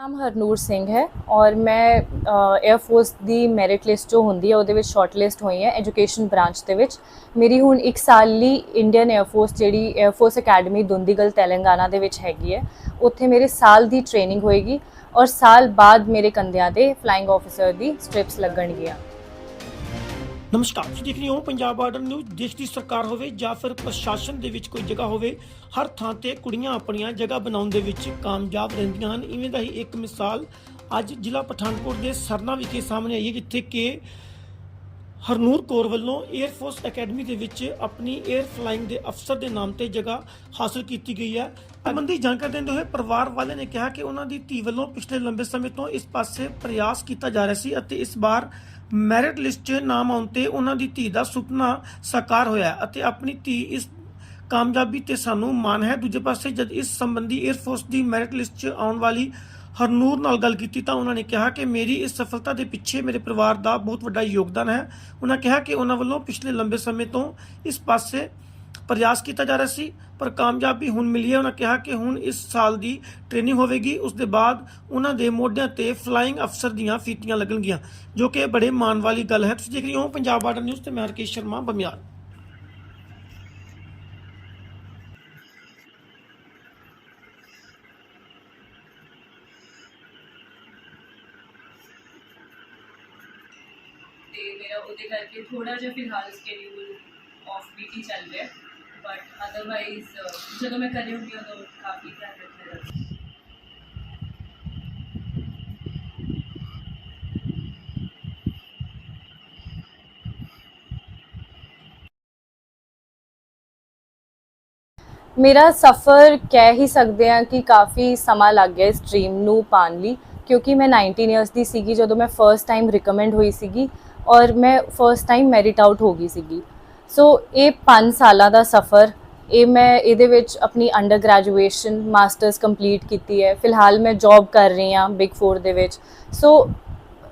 ਨਾਮ ਹਰਨੂਰ ਸਿੰਘ ਹੈ ਔਰ ਮੈਂ 에ਅਰ ਫੋਰਸ ਦੀ ਮੈਰਿਟ ਲਿਸਟ ਜੋ ਹੁੰਦੀ ਹੈ ਉਹਦੇ ਵਿੱਚ ਸ਼ਾਰਟ ਲਿਸਟ ਹੋਈ ਹੈ ਐਜੂਕੇਸ਼ਨ ਬ੍ਰਾਂਚ ਦੇ ਵਿੱਚ। ਮੇਰੀ ਹੁਣ 1 ਸਾਲ ਲਈ ਇੰਡੀਅਨ 에ਅਰ ਫੋਰਸ ਜਿਹੜੀ air force academy Dundigal Telangana ਦੇ ਵਿੱਚ ਹੈਗੀ ਹੈ, ਉੱਥੇ ਮੇਰੇ ਸਾਲ ਦੀ ਟ੍ਰੇਨਿੰਗ ਹੋਏਗੀ ਔਰ ਸਾਲ ਬਾਅਦ ਮੇਰੇ ਕੰਧਿਆਂ ਤੇ ਫਲਾਈਂਗ ਆਫੀਸਰ ਦੀ ਸਟ੍ਰਿਪਸ ਲੱਗਣਗੀਆਂ। ਨਮਸਕਾਰ। ਤੁਸੀਂ ਦੇਖ ਰਹੇ ਹੋ ਪੰਜਾਬ ਬਾਰਡਰ ਨਿਊਜ਼। ਦੇਸ਼ ਦੀ ਸਰਕਾਰ ਹੋਵੇ ਜਾਂ ਫਿਰ ਪ੍ਰਸ਼ਾਸਨ ਦੇ ਵਿੱਚ ਕੋਈ ਜਗ੍ਹਾ ਹੋਵੇ, ਹਰ ਥਾਂ ਤੇ ਕੁੜੀਆਂ ਆਪਣੀਆਂ ਜਗ੍ਹਾ ਬਣਾਉਣ ਦੇ ਵਿੱਚ ਕਾਮਯਾਬ ਰਹਿੰਦੀਆਂ ਹਨ। ਇਵੇਂ ਦਾ ਹੀ ਇੱਕ ਮਿਸਾਲ ਅੱਜ ਜ਼ਿਲ੍ਹਾ ਪਠਾਨਕੋਟ ਦੇ ਸਰਨਾ ਵਿਖੇ ਸਾਹਮਣੇ ਆਈ ਹੈ, ਜਿੱਥੇ ਕਿ ਹਰਨੂਰ ਕੌਰ ਵੱਲੋਂ 에ਅਰ ਫੋਰਸ ਅਕੈਡਮੀ ਦੇ ਵਿੱਚ ਆਪਣੀ 에ਅਰ ਫਲਾਈਂਗ ਦੇ ਅਫਸਰ ਦੇ ਨਾਮ ਤੇ ਜਗ੍ਹਾ ਹਾਸਲ ਕੀਤੀ ਗਈ ਹੈ। ਸੰਬੰਧੀ ਜਾਣਕਾਰੀ ਦਿੰਦੇ ਹੋਏ ਪਰਿਵਾਰ ਵਾਲੇ ਨੇ ਕਿਹਾ ਕਿ ਉਹਨਾਂ ਦੀ ਧੀ ਵੱਲੋਂ ਪਿਛਲੇ ਲੰਬੇ ਸਮੇਂ ਤੋਂ ਇਸ ਪਾਸੇ ਪ੍ਰਯਾਸ ਕੀਤਾ ਜਾ ਰਿਹਾ ਸੀ ਅਤੇ ਇਸ ਵਾਰ ਮੈਰਿਟ ਲਿਸਟ 'ਚ ਨਾਮ ਆਉਣ ਤੇ ਉਹਨਾਂ ਦੀ ਧੀ ਦਾ ਸੁਪਨਾ ਸਾਕਾਰ ਹੋਇਆ ਅਤੇ ਆਪਣੀ ਧੀ ਇਸ ਕਾਮਯਾਬੀ ਤੇ ਸਾਨੂੰ ਮਾਣ ਹੈ। ਦੂਜੇ ਪਾਸੇ ਜਦ ਇਸ ਸੰਬੰਧੀ 에ਅਰ ਫੋਰਸ ਦੀ ਮੈਰਿਟ ਲਿਸਟ 'ਚ ਆਉਣ ਵਾਲੀ ਹਰਨੂਰ ਨਾਲ ਗੱਲ ਕੀਤੀ ਤਾਂ ਉਹਨਾਂ ਨੇ ਕਿਹਾ ਕਿ ਮੇਰੀ ਇਸ ਸਫਲਤਾ ਦੇ ਪਿੱਛੇ ਮੇਰੇ ਪਰਿਵਾਰ ਦਾ ਬਹੁਤ ਵੱਡਾ ਯੋਗਦਾਨ ਹੈ। ਉਹਨਾਂ ਕਿਹਾ ਕਿ ਉਹਨਾਂ ਵੱਲੋਂ ਪਿਛਲੇ ਲੰਬੇ ਸਮੇਂ ਤੋਂ ਇਸ ਪਾਸੇ ਪ੍ਰਯਾਸ ਕੀਤਾ ਜਾ ਰਿਹਾ ਸੀ, ਪਰ ਕਾਮਯਾਬੀ ਹੁਣ ਮਿਲੀ ਹੈ। ਉਹਨਾਂ ਕਿਹਾ ਕਿ ਹੁਣ ਇਸ ਸਾਲ ਦੀ ਟ੍ਰੇਨਿੰਗ ਹੋਵੇਗੀ। ਉਸ ਦੇ ਬਾਅਦ ਉਹਨਾਂ ਦੇ ਮੋਢਿਆਂ ਤੇ ਫਲਾਈਂਗ ਅਫਸਰ ਦੀਆਂ ਫੀਤੀਆਂ ਲੱਗਣਗੀਆਂ, ਜੋ ਕਿ ਬੜੇ ਮਾਣ ਵਾਲੀ ਗੱਲ ਹੈ। ਤੁਸੀਂ ਦੇਖ ਰਹੇ ਹੋ ਪੰਜਾਬ ਬਾਰਡਰ ਨਿਊਜ਼ ਤੇ ਮੈਂ ਹਰਕੇਸ਼ ਸ਼ਰਮਾ ਬਮਿਆਲ। ਤੇ ਮੇਰਾ ਉਹਦੇ ਕਰਕੇ ਥੋੜਾ ਜਿਹਾ ਫਿਲਹਾਲ ਸਕੇਡਿਊਲ ਆਫ ਬੀਟ ਚੱਲ ਰਿਹਾ ਬਟ ਅਦਰਵਾਈਜ਼ uh, ਜਦੋਂ ਮੈਂ ਕਰ ਹੁੰਦੀ ਹਾਂ, ਉਦੋਂ ਕਾਫੀ ਧਿਆਨ ਰੱਖਣਾ ਰਹਿੰਦਾ ਮੇਰਾ ਸਫ਼ਰ ਕਹਿ ਹੀ ਸਕਦੇ ਹਾਂ ਕਿ ਕਾਫੀ ਸਮਾਂ ਲੱਗ ਗਿਆ ਇਸ ਡ੍ਰੀਮ ਨੂੰ ਪਾਣ ਲਈ, ਕਿਉਂਕਿ ਮੈਂ 19 ਇਅਰਸ ਦੀ ਸੀਗੀ ਜਦੋਂ ਮੈਂ ਫਰਸਟ ਟਾਈਮ ਰਿਕਮੈਂਡ ਹੋਈ ਸੀਗੀ ਔਰ ਮੈਂ ਫਰਸਟ ਟਾਈਮ ਮੈਰਿਟ ਆਊਟ ਹੋ ਗਈ ਸੀਗੀ। ਸੋ ਇਹ 5 ਸਾਲਾਂ ਦਾ ਸਫ਼ਰ, ਇਹ ਮੈਂ ਇਹਦੇ ਵਿੱਚ ਆਪਣੀ ਅੰਡਰ ਗ੍ਰੈਜੂਏਸ਼ਨ ਮਾਸਟਰਸ ਕੰਪਲੀਟ ਕੀਤੀ ਹੈ। ਫਿਲਹਾਲ ਮੈਂ ਜੌਬ ਕਰ ਰਹੀ ਹਾਂ ਬਿਗ 4 ਦੇ ਵਿੱਚ। ਸੋ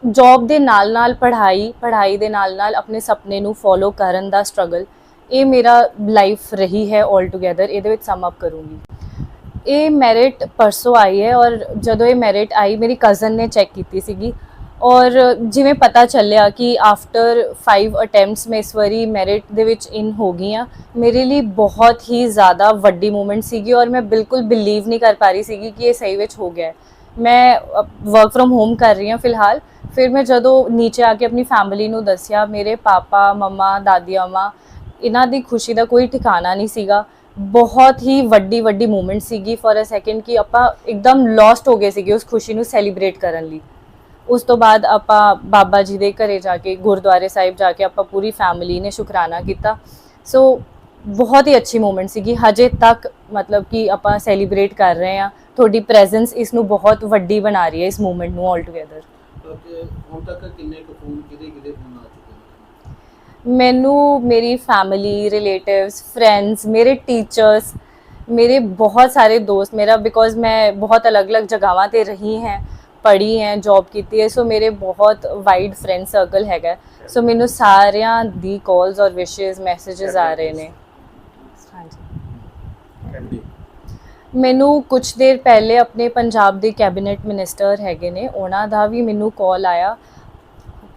ਜੌਬ ਦੇ ਨਾਲ ਨਾਲ ਪੜ੍ਹਾਈ ਪੜ੍ਹਾਈ ਦੇ ਨਾਲ ਨਾਲ ਆਪਣੇ ਸੁਪਨੇ ਨੂੰ ਫੋਲੋ ਕਰਨ ਦਾ ਸਟਰਗਲ ਇਹ ਮੇਰਾ ਲਾਈਫ ਰਹੀ ਹੈ 올 ਟੁਗੇਦਰ ਇਹਦੇ ਵਿੱਚ ਸਮ ਅਪ ਕਰੂੰਗੀ। ਇਹ ਮੈਰਿਟ ਪਰਸੋਂ ਆਈ ਹੈ ਔਰ ਜਦੋਂ ਇਹ ਮੈਰਿਟ ਆਈ, ਮੇਰੀ ਕਜ਼ਨ ਨੇ ਚੈੱਕ ਕੀਤੀ ਸੀਗੀ। ਔਰ ਜਿਵੇਂ ਪਤਾ ਚੱਲਿਆ ਕਿ ਆਫਟਰ 5 ਅਟੈਂਪਟਸ ਮੈਂ ਇਸ ਵਾਰੀ ਮੈਰਿਟ ਦੇ ਵਿੱਚ ਇਨ ਹੋ ਗਈ ਹਾਂ, ਮੇਰੇ ਲਈ ਬਹੁਤ ਹੀ ਜ਼ਿਆਦਾ ਵੱਡੀ ਮੂਮੈਂਟ ਸੀਗੀ ਔਰ ਮੈਂ ਬਿਲਕੁਲ ਬਿਲੀਵ ਨਹੀਂ ਕਰ ਪਾ ਰਹੀ ਸੀਗੀ ਕਿ ਇਹ ਸਹੀ ਵਿੱਚ ਹੋ ਗਿਆ ਮੈਂ ਵਰਕ ਫਰਮ ਹੋਮ ਕਰ ਰਹੀ ਹਾਂ ਫਿਲਹਾਲ। ਫਿਰ ਮੈਂ ਜਦੋਂ ਨੀਚੇ ਆ ਕੇ ਆਪਣੀ ਫੈਮਿਲੀ ਨੂੰ ਦੱਸਿਆ, ਮੇਰੇ ਪਾਪਾ, ਮਮਾ, ਦਾਦੀ, ਅਮਾ, ਇਹਨਾਂ ਦੀ ਖੁਸ਼ੀ ਦਾ ਕੋਈ ਠਿਕਾਣਾ ਨਹੀਂ ਸੀਗਾ। ਬਹੁਤ ਹੀ ਵੱਡੀ ਵੱਡੀ ਮੂਮੈਂਟ ਸੀਗੀ ਫॉर ਅ ਸੈਕਿੰਡ ਕਿ ਆਪਾਂ ਇੱਕਦਮ ਲੌਸਟ ਹੋ ਗਏ ਸੀਗੇ ਉਸ ਖੁਸ਼ੀ ਨੂੰ ਸੈਲੀਬ੍ਰੇਟ ਕਰਨ ਲਈ। ਉਸ ਤੋਂ ਬਾਅਦ ਆਪਾਂ ਬਾਬਾ ਜੀ ਦੇ ਘਰੇ ਜਾ ਕੇ ਗੁਰਦੁਆਰੇ ਸਾਹਿਬ ਜਾ ਕੇ ਆਪਾਂ ਪੂਰੀ ਫੈਮਿਲੀ ਨੇ ਸ਼ੁਕਰਾਨਾ ਕੀਤਾ। ਸੋ ਬਹੁਤ ਹੀ ਅੱਛੀ ਮੂਮੈਂਟ ਸੀਗੀ। ਹਜੇ ਤੱਕ ਮਤਲਬ ਕਿ ਆਪਾਂ ਸੈਲੀਬ੍ਰੇਟ ਕਰ ਰਹੇ ਹਾਂ। ਤੁਹਾਡੀ ਪ੍ਰੈਜ਼ੈਂਸ ਇਸ ਨੂੰ ਬਹੁਤ ਵੱਡੀ ਬਣਾ ਰਹੀ ਹੈ ਇਸ ਮੂਮੈਂਟ ਨੂੰ ਆਲ ਟੁਗੇਦਰ ਕਿ ਹੁਣ ਤੱਕ ਕਿੰਨੇ ਕੁ ਫੋਨ ਕਿਹਦੇ ਕਿਹਦੇ ਫੋਨ ਆ ਚੁੱਕੇ ਨੇ? ਮੈਨੂੰ ਮੇਰੀ ਫੈਮਿਲੀ ਰਿਲੇਟਿਵਸ ਫਰੈਂਡਸ ਮੇਰੇ ਟੀਚਰਸ ਮੇਰੇ ਬਹੁਤ ਸਾਰੇ ਦੋਸਤ ਮੇਰਾ ਬਿਕੋਜ਼ ਮੈਂ ਬਹੁਤ ਅਲੱਗ-ਅਲੱਗ ਜਗ੍ਹਾਵਾਂ ਤੇ ਰਹੀ ਹਾਂ। ਪੜ੍ਹੀ ਹੈ ਜੌਬ ਕੀਤੀ ਹੈ ਸੋ ਮੇਰੇ ਬਹੁਤ ਵਾਈਡ ਫਰੈਂਡ ਸਰਕਲ ਹੈਗਾ ਸੋ ਮੈਨੂੰ ਸਾਰਿਆਂ ਦੀ ਕਾਲਸ ਔਰ ਵਿਸ਼ੇਸ ਮੈਸੇजेस ਆ ਰਹੇ ਨੇ। ਹਾਂਜੀ। ਮੈਨੂੰ ਕੁਝ ਦੇਰ ਪਹਿਲੇ ਆਪਣੇ ਪੰਜਾਬ ਦੇ ਕੈਬਨਿਟ ਮਿਨਿਸਟਰ ਹੈਗੇ ਨੇ ਉਹਨਾਂ ਦਾ ਵੀ ਮੈਨੂੰ ਕਾਲ ਆਇਆ।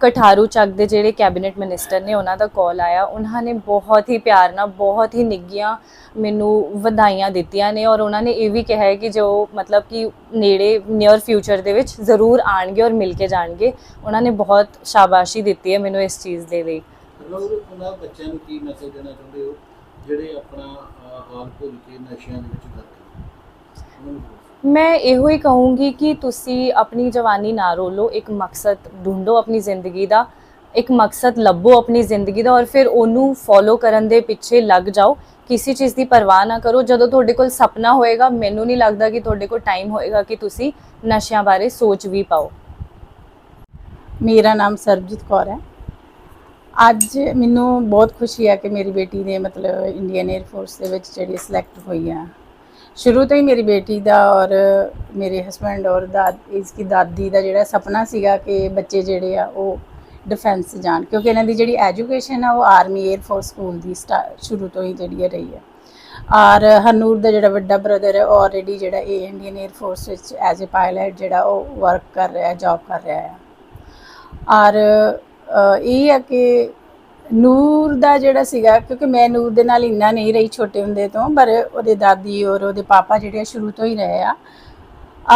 ਕਠਾਰੂ ਚੱਕ ਦੇ ਜਿਹੜੇ ਕੈਬਨਿਟ ਮਿਨਿਸਟਰ ਨੇ ਉਹਨਾਂ ਦਾ ਕਾਲ ਆਇਆ, ਉਹਨਾਂ ਨੇ ਬਹੁਤ ਹੀ ਪਿਆਰ ਨਾਲ, ਬਹੁਤ ਹੀ ਨਿੱਗੀਆਂ ਮੈਨੂੰ ਵਧਾਈਆਂ ਦਿੱਤੀਆਂ ਨੇ ਔਰ ਉਹਨਾਂ ਨੇ ਇਹ ਵੀ ਕਿਹਾ ਹੈ ਕਿ ਜੋ ਮਤਲਬ ਕਿ ਨੇੜੇ ਨੀਅਰ ਫਿਊਚਰ ਦੇ ਵਿੱਚ ਜ਼ਰੂਰ ਆਣਗੇ ਔਰ ਮਿਲ ਕੇ ਜਾਣਗੇ। ਉਹਨਾਂ ਨੇ ਬਹੁਤ ਸ਼ਾਬਾਸ਼ੀ ਦਿੱਤੀ ਹੈ ਮੈਨੂੰ ਇਸ ਚੀਜ਼ ਦੇ ਲਈ। ਉਹਨਾਂ ਬੱਚਿਆਂ ਨੂੰ ਕੀ ਮੈਸੇਜ ਦੇਣਾ ਚਾਹੁੰਦੇ ਹੋ? ਜਿਹੜੇ ਆਪਣਾ ਹਾਲ ਭੁੱਲ ਕੇ ਨਸ਼ਿਆਂ ਦੇ ਵਿੱਚ ਕਰਦੇ ਮੈਂ ਇਹੋ ਹੀ ਕਹੂੰਗੀ ਕਿ ਤੁਸੀਂ ਆਪਣੀ ਜਵਾਨੀ ਨਾ ਰੋਲੋ, ਇੱਕ ਮਕਸਦ ਢੂੰਡੋ ਆਪਣੀ ਜ਼ਿੰਦਗੀ ਦਾ, ਇੱਕ ਮਕਸਦ ਲੱਭੋ ਆਪਣੀ ਜ਼ਿੰਦਗੀ ਦਾ ਔਰ ਫਿਰ ਉਹਨੂੰ ਫੋਲੋ ਕਰਨ ਦੇ ਪਿੱਛੇ ਲੱਗ ਜਾਓ। ਕਿਸੇ ਚੀਜ਼ ਦੀ ਪਰਵਾਹ ਨਾ ਕਰੋ। ਜਦੋਂ ਤੁਹਾਡੇ ਕੋਲ ਸੁਪਨਾ ਹੋਏਗਾ, ਮੈਨੂੰ ਨਹੀਂ ਲੱਗਦਾ ਕਿ ਤੁਹਾਡੇ ਕੋਲ ਟਾਈਮ ਹੋਏਗਾ ਕਿ ਤੁਸੀਂ ਨਸ਼ਿਆਂ ਬਾਰੇ ਸੋਚ ਵੀ ਪਾਓ। ਮੇਰਾ ਨਾਮ ਸਰਬਜੀਤ ਕੌਰ ਹੈ। ਅੱਜ ਮੈਨੂੰ ਬਹੁਤ ਖੁਸ਼ੀ ਹੈ ਕਿ ਮੇਰੀ ਬੇਟੀ ਨੇ ਮਤਲਬ ਇੰਡੀਅਨ 에ਅਰ ਫੋਰਸ ਦੇ ਵਿੱਚ ਜਿਹੜੀ ਸਿਲੈਕਟ ਹੋਈ ਹੈ ਸ਼ੁਰੂ ਤੋਂ ਹੀ ਮੇਰੀ ਬੇਟੀ ਦਾ ਔਰ ਮੇਰੇ ਹਸਬੰਡ ਔਰ ਦਾਦ ਇਸ ਦੀ ਦਾਦੀ ਦਾ ਜਿਹੜਾ ਸੁਪਨਾ ਸੀਗਾ ਕਿ ਬੱਚੇ ਜਿਹੜੇ ਆ ਉਹ ਡਿਫੈਂਸ ਜਾਣ, ਕਿਉਂਕਿ ਇਹਨਾਂ ਦੀ ਜਿਹੜੀ ਐਜੂਕੇਸ਼ਨ ਆ ਉਹ ਆਰਮੀ 에ਅਰ ਫੋਰਸ ਸਕੂਲ ਦੀ ਸ਼ੁਰੂ ਤੋਂ ਹੀ ਜਿਹੜੀ ਰਹੀ ਹੈ ਔਰ ਹਨੂਰ ਦਾ ਜਿਹੜਾ ਵੱਡਾ ਬ੍ਰਦਰ ਹੈ ਆਲਰੇਡੀ ਜਿਹੜਾ ਏ ਇੰਡੀਅਨ 에ਅਰ ਫੋਰਸ ਵਿੱਚ ਐਜ਼ ਅ ਪਾਇਲਟ ਜਿਹੜਾ ਉਹ ਵਰਕ ਕਰ ਰਿਹਾ ਹੈ ਜੌਬ ਕਰ ਰਿਹਾ ਹੈ ਔਰ ਇਹ ਹੈ ਕਿ ਨੂਰ ਦਾ ਜਿਹੜਾ ਸੀਗਾ, ਕਿਉਂਕਿ ਮੈਂ ਨੂਰ ਦੇ ਨਾਲ ਇੰਨਾ ਨਹੀਂ ਰਹੀ ਛੋਟੇ ਹੁੰਦੇ ਤੋਂ, ਪਰ ਉਹਦੇ ਦਾਦੀ ਔਰ ਉਹਦੇ ਪਾਪਾ ਜਿਹੜੇ ਆ, ਸ਼ੁਰੂ ਤੋਂ ਹੀ ਰਹੇ ਆ।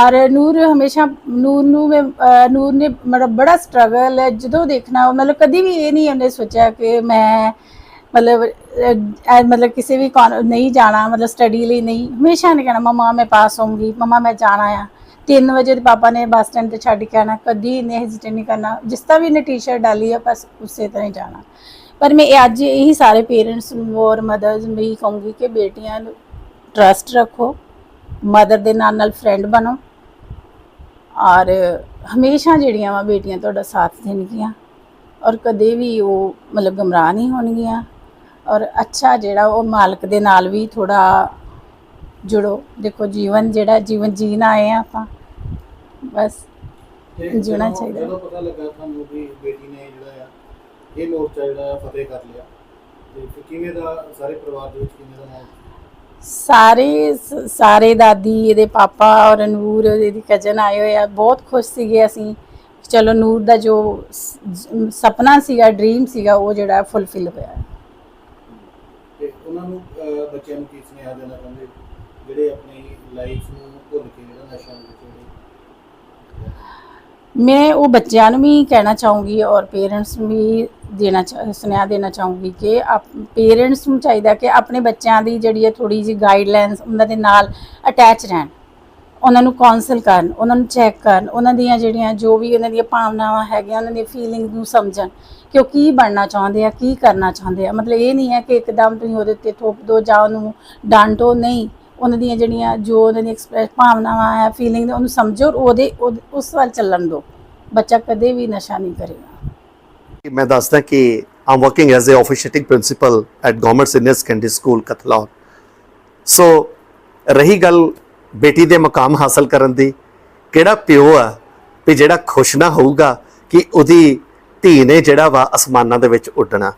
ਔਰ ਨੂਰ ਹਮੇਸ਼ਾ, ਨੂਰ ਨੂੰ ਮੈਂ ਨੂਰ ਨੇ ਮਤਲਬ ਬੜਾ ਸਟਰਗਲ ਹੈ, ਜਦੋਂ ਦੇਖਣਾ ਮਤਲਬ ਕਦੀ ਵੀ ਇਹ ਨਹੀਂ ਉਹਨੇ ਸੋਚਿਆ ਕਿ ਮੈਂ ਮਤਲਬ ਮਤਲਬ ਕਿਸੇ ਵੀ ਕੌਨ- ਨਹੀਂ ਜਾਣਾ, ਮਤਲਬ ਸਟੱਡੀ ਲਈ ਨਹੀਂ। ਹਮੇਸ਼ਾ ਨੇ ਕਹਿਣਾ, ਮਮਾ, ਮੈਂ ਪਾਸ ਹੋਊਂਗੀ। ਮਮਾ, ਮੈਂ ਜਾਣਾ ਆ। 3 ਵਜੇ ਤੇ ਪਾਪਾ ਨੇ ਬੱਸ ਸਟੈਂਡ ਤੇ ਛੱਡ ਕੇ ਆਣਾ ਕਦੀ ਇਹਨੇ ਹੈਜ਼ਿਟੇਟ ਨਹੀਂ ਕਰਨਾ। ਜਿਸ ਤਰ੍ਹਾਂ ਵੀ ਇਹਨੇ ਟੀ-ਸ਼ਰਟ ਡਾਲੀ ਆ, ਬਸ ਉਸੇ ਤਰ੍ਹਾਂ ਹੀ ਜਾਣਾ। ਪਰ ਮੈਂ ਅੱਜ ਇਹੀ ਸਾਰੇ ਪੇਰੈਂਟਸ ਨੂੰ ਔਰ ਮਦਰਸ ਨੂੰ ਵੀ ਕਹੂੰਗੀ ਕਿ ਬੇਟੀਆਂ ਨੂੰ ਟਰਸਟ ਰੱਖੋ ਮਦਰ ਦੇ ਨਾਲ ਨਾਲ ਫਰੈਂਡ ਬਣੋ ਔਰ ਹਮੇਸ਼ਾ ਜਿਹੜੀਆਂ ਵਾ ਬੇਟੀਆਂ ਤੁਹਾਡਾ ਸਾਥ ਦੇਣਗੀਆਂ ਔਰ ਕਦੇ ਵੀ ਉਹ ਮਤਲਬ ਗਮਰਾਹ ਨਹੀਂ ਹੋਣਗੀਆਂ ਔਰ ਅੱਛਾ ਜਿਹੜਾ ਉਹ ਮਾਲਕ ਦੇ ਨਾਲ ਵੀ ਥੋੜਾ ਜੁੜੋ ਦੇਖੋ ਜੀਵਨ ਜਿਹੜਾ ਜੀਵਨ ਜੀਣਾ ਆਏ ਆ ਆਪਾਂ ਬਸ ਜਿਉਣਾ ਚਾਹੀਦਾ। ਜਦੋਂ ਪਤਾ ਲੱਗਾ ਤੁਹਾਨੂੰ ਵੀ ਬੇਟੀ ਨੇ ਇਹ ਮੋਰਚਾ ਜਿਹੜਾ ਫਤਿਹ ਕਰ ਲਿਆ। ਤੇ ਫਿਰ ਕਿਵੇਂ ਦਾ ਸਾਰੇ ਪਰਿਵਾਰ ਦੇ ਵਿੱਚ ਕਿਵੇਂ ਦਾ ਮਾਹੌਲ? ਸਾਰੇ ਸ- ਸਾਰੇ ਦਾਦੀ ਇਹਦੇ ਪਾਪਾ ਔਰ ਨੂਰ ਇਹਦੀ ਕਜ਼ਨ ਆਏ ਹੋਏ ਆ ਬਹੁਤ ਖੁਸ਼ ਸੀਗੇ ਅਸੀਂ। ਚਲੋ ਨੂਰ ਦਾ ਜੋ ਸ- ਜ- ਸੁਪਨਾ ਸੀਗਾ ਡ੍ਰੀਮ ਸੀਗਾ ਉਹ ਜਿਹੜਾ ਫੁੱਲਫਿਲ ਹੋਇਆ। ਤੇ ਉਹਨਾਂ ਨੂੰ ਅਹ, ਬੱਚਿਆਂ ਨੂੰ ਕੀ ਸੁਨੇਹਾ ਦੇਣਾ ਚਾਹੁੰਦੇ? ਜਿਹੜੇ ਆਪਣੀ ਲਾਈਫ ਨੂੰ ਭੁੱਲ ਕੇ ਜਿਹੜਾ ਨਸ਼ਿਆਂ ਦੇ ਵਿੱਚ ਜਿਹੜੇ ਮੈਂ ਉਹ ਬੱਚਿਆਂ ਨੂੰ ਵੀ ਕਹਿਣਾ ਚਾਹੂੰਗੀ ਔਰ ਪੇਰੈਂਟਸ ਨੂੰ ਵੀ ਦੇਣਾ ਚਾ- ਸੁਨੇਹਾ ਦੇਣਾ ਚਾਹੂੰਗੀ ਕਿ ਪੇਰੈਂਟਸ ਨੂੰ ਚਾਹੀਦਾ ਕਿ ਆਪਣੇ ਬੱਚਿਆਂ ਦੀ ਜਿਹੜੀ ਹੈ ਥੋੜੀ ਜਿਹੀ ਗਾਈਡਲਾਈਨਸ ਉਹਨਾਂ ਦੇ ਨਾਲ ਅਟੈਚ ਰਹਿਣ। ਉਹਨਾਂ ਨੂੰ ਕਾਉਂਸਲ ਕਰਨ, ਉਹਨਾਂ ਨੂੰ ਚੈੱਕ ਕਰਨ, ਉਹਨਾਂ ਦੀਆਂ ਜਿਹੜੀਆਂ ਜੋ ਵੀ ਉਹਨਾਂ ਦੀਆਂ ਭਾਵਨਾਵਾਂ ਹੈਗੀਆਂ, ਉਹਨਾਂ ਦੀਆਂ ਫੀਲਿੰਗ ਨੂੰ ਸਮਝਣ ਕਿ ਉਹ ਕੀ ਬਣਨਾ ਚਾਹੁੰਦੇ ਆ, ਕੀ ਕਰਨਾ ਚਾਹੁੰਦੇ ਆ। ਮਤਲਬ ਇਹ ਨਹੀਂ ਹੈ ਕਿ ਇੱਕਦਮ ਤੁਸੀਂ ਉਹਦੇ ਉੱਤੇ ਥੋਪ ਦੋ ਜਾਂ ਉਹਨੂੰ ਡਾਂਟੋ ਨਹੀਂ। ਉਹਨਾਂ ਦੀਆਂ ਜਿਹੜੀਆਂ ਜੋ ਉਹਨਾਂ ਦੀ ਐਕਸਪ੍ਰੈਸ ਭਾਵਨਾਵਾਂ ਹੈ ਫੀਲਿੰਗ ਉਹਨੂੰ ਸਮਝੋ ਔਰ ਉਹਦੇ, ਉਹਦੇ- ਉਸ ਵੱਲ ਚੱਲਣ ਦਿਓ ਬੱਚਾ ਕਦੇ ਵੀ ਨਸ਼ਾ ਨਹੀਂ ਕਰੇਗਾ। ਮੈਂ ਦੱਸਦਾ ਕਿ I'm working as a officiating principal at government senior secondary school Katlaur so ਰਹੀ ਗੱਲ ਬੇਟੀ ਦੇ ਮਕਾਮ ਹਾਸਲ ਕਰਨ ਦੀ, ਕਿਹੜਾ ਪਿਓ ਆ ਵੀ ਜਿਹੜਾ ਖੁਸ਼ ਨਾ ਹੋਊਗਾ ਕਿ ਉਹਦੀ ਧੀ ਨੇ ਜਿਹੜਾ ਵਾ ਅਸਮਾਨਾਂ ਦੇ ਵਿੱਚ ਉੱਡਣਾ।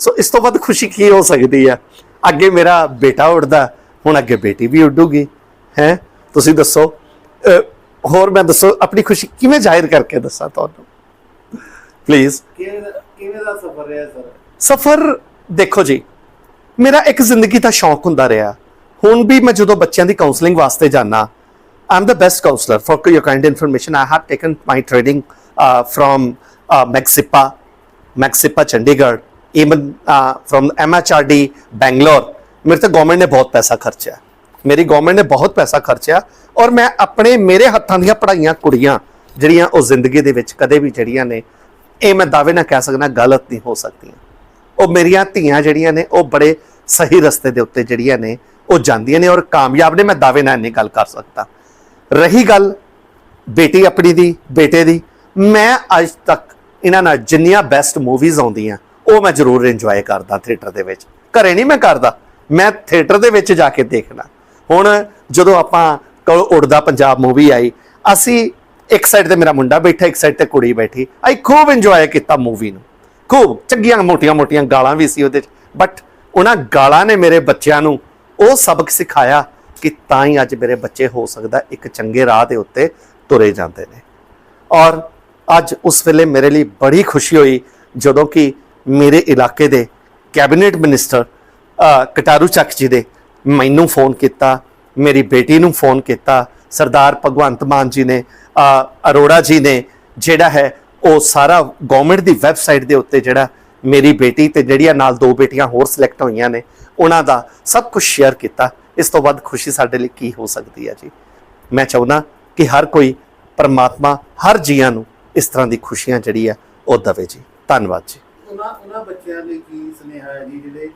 ਸੋ ਇਸ ਤੋਂ ਵੱਧ ਖੁਸ਼ੀ ਕੀ ਹੋ ਸਕਦੀ ਆ? ਅੱਗੇ ਮੇਰਾ ਬੇਟਾ ਉੱਡਦਾ, ਹੁਣ ਅੱਗੇ ਬੇਟੀ ਵੀ ਉੱਡੂਗੀ, ਹੈ? ਤੁਸੀਂ ਦੱਸੋ। ਹੋਰ ਮੈਂ ਦੱਸੋ, ਆਪਣੀ ਖੁਸ਼ੀ ਕਿਵੇਂ ਜ਼ਾਹਿਰ ਕਰਕੇ ਦੱਸਾਂ ਤੁਹਾਨੂੰ? ਪਲੀਜ਼ ਕਿਵੇਂ ਦਾ ਸਫ਼ਰ ਰਿਹਾ ਸਰ? ਸਫਰ ਦੇਖੋ ਜੀ ਮੇਰਾ ਇੱਕ ਜ਼ਿੰਦਗੀ ਦਾ ਸ਼ੌਂਕ ਹੁੰਦਾ ਰਿਹਾ। ਹੁਣ ਵੀ ਮੈਂ ਜਦੋਂ ਬੱਚਿਆਂ ਦੀ ਕਾਉਂਸਲਿੰਗ ਵਾਸਤੇ ਜਾਣਾ I'm the best counsellor for your kind information. I have taken my training uh, from uh, mexipa mexipa chandigarh even uh, from mhrd bangalore. ਮੇਰੇ ਤੇ ਗਵਰਨਮੈਂਟ ਨੇ ਬਹੁਤ ਪੈਸਾ ਖਰਚਿਆ ਮੇਰੀ ਗਵਰਨਮੈਂਟ ਨੇ ਬਹੁਤ ਪੈਸਾ ਖਰਚਿਆ ਔਰ ਮੈਂ ਆਪਣੇ ਮੇਰੇ ਹੱਥਾਂ ਦੀਆਂ ਪੜਾਈਆਂ ਕੁੜੀਆਂ ਜਿਹੜੀਆਂ ਉਹ ਜ਼ਿੰਦਗੀ ਦੇ ਵਿੱਚ ਕਦੇ ਵੀ ਜਿਹੜੀਆਂ ਨੇ ਇਹ ਮੈਂ ਦਾਅਵੇ ਨਾਲ ਕਹਿ ਸਕਦਾ ਗਲਤ ਨਹੀਂ ਹੋ ਸਕਦੀਆਂ। ਉਹ ਮੇਰੀਆਂ ਧੀਆਂ ਜਿਹੜੀਆਂ ਨੇ, ਉਹ ਬੜੇ ਸਹੀ ਰਸਤੇ ਦੇ ਉੱਤੇ ਜਿਹੜੀਆਂ ਨੇ, ਉਹ ਜਾਂਦੀਆਂ ਨੇ ਔਰ ਕਾਮਯਾਬ ਨੇ, ਮੈਂ ਦਾਅਵੇ ਨਾਲ ਨਹੀਂ ਗੱਲ ਕਰ ਸਕਦਾ। ਰਹੀ ਗੱਲ ਬੇਟੀ ਆਪਣੀ ਦੀ, ਬੇਟੇ ਦੀ, ਮੈਂ ਅੱਜ ਤੱਕ ਇਹਨਾਂ ਨਾਲ ਜਿੰਨੀਆਂ ਬੈਸਟ ਮੂਵੀਜ਼ ਆਉਂਦੀਆਂ, ਉਹ ਮੈਂ ਜ਼ਰੂਰ ਇੰਜੋਏ ਕਰਦਾ ਥੀਏਟਰ ਦੇ ਵਿੱਚ। ਘਰੇ ਨਹੀਂ ਮੈਂ ਕਰਦਾ, ਮੈਂ ਥੀਏਟਰ ਦੇ ਵਿੱਚ ਜਾ ਕੇ ਦੇਖਣਾ ਹੁਣ ਜਦੋਂ ਆਪਾਂ ਕੋਲ ਉੜਦਾ ਪੰਜਾਬ ਮੂਵੀ ਆਈ, ਅਸੀਂ ਇੱਕ ਸਾਈਡ ਤੇ ਮੇਰਾ ਮੁੰਡਾ ਬੈਠਾ, ਇੱਕ ਸਾਈਡ ਤੇ ਕੁੜੀ ਬੈਠੀ। ਆਈ ਖੂਬ ਇੰਜੋਏ ਕੀਤਾ ਮੂਵੀ ਨੂੰ। ਖੂਬ ਚੰਗੀਆਂ ਮੋਟੀਆਂ-ਮੋਟੀਆਂ ਗਾਲਾਂ ਵੀ ਸੀ ਉਹਦੇ ਚ। ਬਟ ਉਹਨਾਂ ਗਾਲਾਂ ਨੇ ਮੇਰੇ ਬੱਚਿਆਂ ਨੂੰ ਉਹ ਸਬਕ ਸਿਖਾਇਆ ਕਿ ਤਾਂ ਹੀ ਅੱਜ ਮੇਰੇ ਬੱਚੇ ਹੋ ਸਕਦਾ ਇੱਕ ਚੰਗੇ ਰਾਹ ਦੇ ਉੱਤੇ ਤੁਰੇ ਜਾਂਦੇ ਨੇ। ਔਰ ਅੱਜ ਉਸ ਵੇਲੇ ਮੇਰੇ ਲਈ ਬੜੀ ਖੁਸ਼ੀ ਹੋਈ ਜਦੋਂ ਕਿ ਮੇਰੇ ਇਲਾਕੇ ਦੇ ਕੈਬਨਿਟ ਮਿਨਿਸਟਰ ਕਟਾਰੂ ਚੱਕ ਜੀ ਦੇ ਮੈਨੂੰ ਫੋਨ ਕੀਤਾ, ਮੇਰੀ ਬੇਟੀ ਨੂੰ ਫੋਨ ਕੀਤਾ ਸਰਦਾਰ ਭਗਵੰਤ ਮਾਨ ਜੀ ਨੇ ਅਰੋੜਾ ਜੀ ਨੇ ਜਿਹੜਾ ਹੈ, ਉਹ ਸਾਰਾ ਗਵਰਨਮੈਂਟ ਦੀ ਵੈਬਸਾਈਟ ਦੇ ਉੱਤੇ ਜਿਹੜਾ ਮੇਰੀ ਬੇਟੀ ਤੇ ਜਿਹੜੀਆਂ ਨਾਲ ਦੋ ਬੇਟੀਆਂ ਹੋਰ ਸਿਲੈਕਟ ਹੋਈਆਂ ਨੇ, ਉਹਨਾਂ ਦਾ ਸਭ ਕੁਝ ਸ਼ੇਅਰ ਕੀਤਾ। ਇਸ ਤੋਂ ਵੱਧ ਖੁਸ਼ੀ ਸਾਡੇ ਲਈ ਕੀ ਹੋ ਸਕਦੀ ਹੈ ਜੀ? ਮੈਂ ਚਾਹੁੰਦਾ ਕਿ ਹਰ ਕੋਈ ਪਰਮਾਤਮਾ ਹਰ ਜੀਆਂ ਨੂੰ ਇਸ ਤਰ੍ਹਾਂ ਦੀ ਖੁਸ਼ੀਆਂ ਜਿਹੜੀ ਆ ਉਹ ਦਵੇ ਜੀ। ਧੰਨਵਾਦ ਜੀ। ਉਹਨਾਂ ਉਹਨਾਂ ਬੱਚਿਆਂ ਲਈ ਕੀ ਸੁਨੇਹਾ ਹੈ ਜੀ, ਜਿਹੜੇ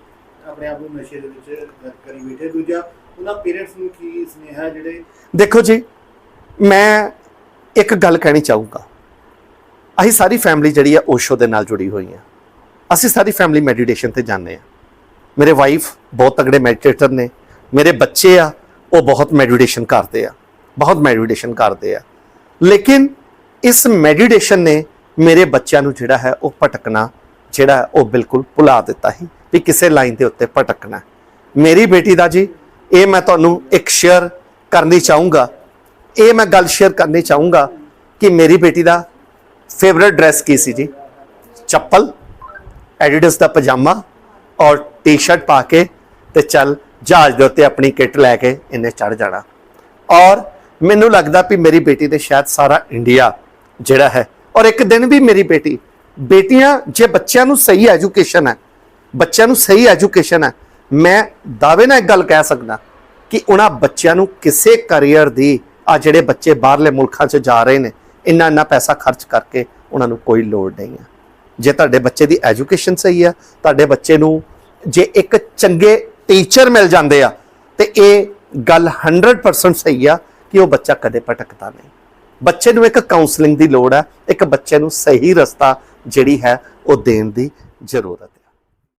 ਆਪਣੇ ਆਪ ਨੂੰ ਨਸ਼ੇ ਦੇ ਵਿੱਚ ਕਰੀ ਬੈਠੇ? ਦੂਜਾ ਉਹਨਾਂ ਪੇਰੈਂਟਸ ਨੂੰ ਕੀ ਸੁਨੇਹਾ ਜਿਹੜੇ ਦੇਖੋ ਜੀ, ਮੈਂ ਇੱਕ ਗੱਲ ਕਹਿਣੀ ਚਾਹੂੰਗਾ। ਅਸੀਂ ਸਾਰੀ ਫੈਮਿਲੀ ਜਿਹੜੀ ਆ ਓਸ਼ੋ ਦੇ ਨਾਲ ਜੁੜੀ ਹੋਈ ਆ। ਅਸੀਂ ਸਾਰੀ ਫੈਮਿਲੀ ਮੈਡੀਟੇਸ਼ਨ ਤੇ ਜਾਂਦੇ ਆ। ਮੇਰੇ ਵਾਈਫ ਬਹੁਤ ਤਗੜੇ ਮੈਡੀਟੇਟਰ ਨੇ। ਮੇਰੇ ਬੱਚੇ ਆ, ਉਹ ਬਹੁਤ ਮੈਡੀਟੇਸ਼ਨ ਕਰਦੇ ਆ। ਬਹੁਤ ਮੈਡੀਟੇਸ਼ਨ ਕਰਦੇ ਆ। ਲੇਕਿਨ ਇਸ ਮੈਡੀਟੇਸ਼ਨ ਨੇ ਮੇਰੇ ਬੱਚਿਆਂ ਨੂੰ ਜਿਹੜਾ ਹੈ, ਉਹ ਭਟਕਣਾ, ਜਿਹੜਾ ਉਹ ਬਿਲਕੁਲ ਭੁਲਾ ਦਿੱਤਾ ਸੀ ਵੀ ਕਿਸੇ ਲਾਈਨ ਦੇ ਉੱਤੇ ਭਟਕਣਾ। ਮੇਰੀ ਬੇਟੀ ਦਾ ਜੀ ਇਹ ਮੈਂ ਤੁਹਾਨੂੰ ਇੱਕ ਸ਼ੇਅਰ ਕਰਨੀ ਚਾਹੂੰਗਾ। ਇਹ ਮੈਂ ਗੱਲ ਸ਼ੇਅਰ ਕਰਨੀ ਚਾਹੂੰਗਾ ਕਿ ਮੇਰੀ ਬੇਟੀ ਦਾ ਫੇਵਰਿਟ ਡਰੈਸ ਕੀ ਸੀ ਜੀ? ਚੱਪਲ ਐਡੀਡਸ ਦਾ ਪਜਾਮਾ ਔਰ ਟੀ-ਸ਼ਰਟ ਪਾ ਕੇ ਤੇ ਚੱਲ ਜਹਾਜ਼ ਦੇ ਉੱਤੇ ਆਪਣੀ ਕਿੱਟ ਲੈ ਕੇ ਇਹਨੇ ਚੜ ਜਾਣਾ। ਔਰ ਮੈਨੂੰ ਲੱਗਦਾ ਵੀ ਮੇਰੀ ਬੇਟੀ ਤੇ ਸ਼ਾਇਦ ਸਾਰਾ ਇੰਡੀਆ ਜਿਹੜਾ ਹੈ ਔਰ ਇੱਕ ਦਿਨ ਵੀ ਮੇਰੀ ਬੇਟੀ, ਬੇਟੀਆਂ ਜੇ ਬੱਚਿਆਂ ਨੂੰ ਸਹੀ ਐਜੂਕੇਸ਼ਨ ਹੈ, ਬੱਚਿਆਂ ਨੂੰ ਸਹੀ ਐਜੂਕੇਸ਼ਨ ਹੈ ਮੈਂ ਦਾਅਵੇ ਨਾਲ ਇੱਕ ਗੱਲ ਕਹਿ ਸਕਦਾ ਕਿ ਉਹਨਾਂ ਬੱਚਿਆਂ ਨੂੰ ਕਿਸੇ ਕੈਰੀਅਰ ਦੀ ਆ ਜਿਹੜੇ ਬੱਚੇ ਬਾਹਰਲੇ ਮੁਲਕਾਂ 'ਚ ਜਾ ਰਹੇ ਨੇ, ਇੰਨਾ ਇੰਨਾ ਪੈਸਾ ਖਰਚ ਕਰਕੇ ਉਹਨਾਂ ਨੂੰ ਕੋਈ ਲੋੜ ਨਹੀਂ ਹੈ ਜੇ ਤੁਹਾਡੇ ਬੱਚੇ ਦੀ ਐਜੂਕੇਸ਼ਨ ਸਹੀ ਆ, ਤੁਹਾਡੇ ਬੱਚੇ ਨੂੰ ਜੇ ਇੱਕ ਚੰਗੇ ਟੀਚਰ ਮਿਲ ਜਾਂਦੇ ਆ, ਤੇ ਇਹ ਗੱਲ 100% ਸਹੀ ਆ ਕਿ ਉਹ ਬੱਚਾ ਕਦੇ ਭਟਕਦਾ ਨਹੀਂ। ਬੱਚੇ ਨੂੰ ਇੱਕ ਕਾਉਂਸਲਿੰਗ ਦੀ ਲੋੜ ਆ, ਇੱਕ ਬੱਚੇ ਨੂੰ ਸਹੀ ਰਸਤਾ ਜਿਹੜੀ ਹੈ ਉਹ ਦੇਣ ਦੀ ਜ਼ਰੂਰਤ